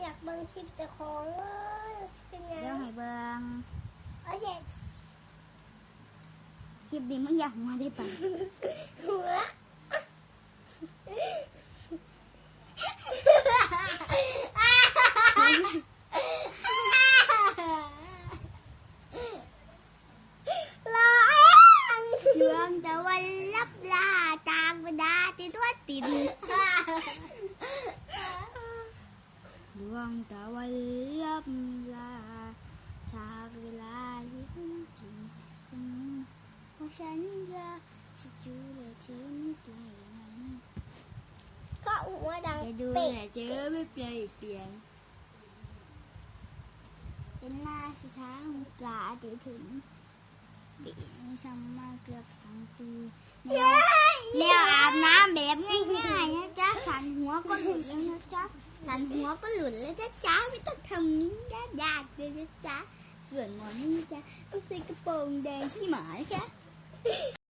อยากเบิ่งคลิปเจะของเลยเป็นไงเดี๋ยวให้เบิ่งโอเคคลิปนี้มึงอยากมาได้ปะหัวรอเองดวงตะวันลับลาจากบรรดาที่ตัวตินด วงตะวันลับลาจากเวลาที่คุณจริงเพราะฉันจะจะจูเลยเธอไม่ไกลนั้นก็หัวดังจะดูเป๊ะแลเจอไม่เปลี่ยนเปลี่ยนเป็นหน้าสุดท้ายของปลาที่ถึงปีนี้ซ้ำมาเกือบสองปีแน สันหัวก็หลุดแล้วนะจ๊ะสันหัวก็หลุดแล้วนะจ๊ะไม่ต้องทำนิ้งยากเลยนะจ๊ะส่วนหมอนี่จ๊ะต้องใส่กระโปรงแดงขี้หมานะจ๊ะ